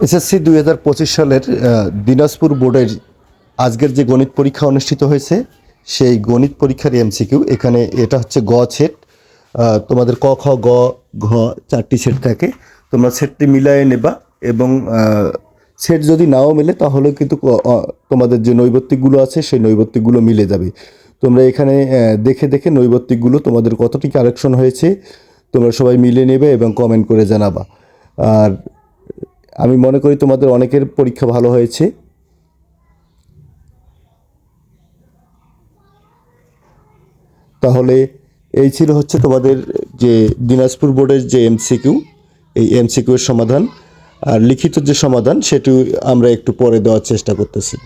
SSC দুই হাজার পঁচিশ সালের দিনাজপুর বোর্ডের আজকের যে গণিত পরীক্ষা অনুষ্ঠিত হয়েছে সেই গণিত পরীক্ষার এমসিকিউ এখানে এটা হচ্ছে গ আহ, তোমাদের ক খ গ ঘ চারটি সেট থাকে। তোমরা সেটটি মিলায়ে নেবা এবং সেট যদি নাও মেলে তাহলে কিন্তু তোমাদের যে নৈবত্তিকগুলো আছে সেই নৈবত্তিকগুলো মিলে যাবে। তোমরা এখানে দেখে দেখে নৈবত্তিকগুলো তোমাদের কতটি কারেকশন হয়েছে তোমরা সবাই মিলে নেবে এবং কমেন্ট করে জানাবা। আর আমি মনে করি তোমাদের অনেকের পরীক্ষা ভালো হয়েছে। তাহলে এই ছিল হচ্ছে তোমাদের যে দিনাজপুর বোর্ডের যে এমসিকিউ, এই এমসিকিউ এর সমাধান। আর লিখিত যে সমাধান সেটি আমরা একটু পরে দেওয়ার চেষ্টা করতেছি।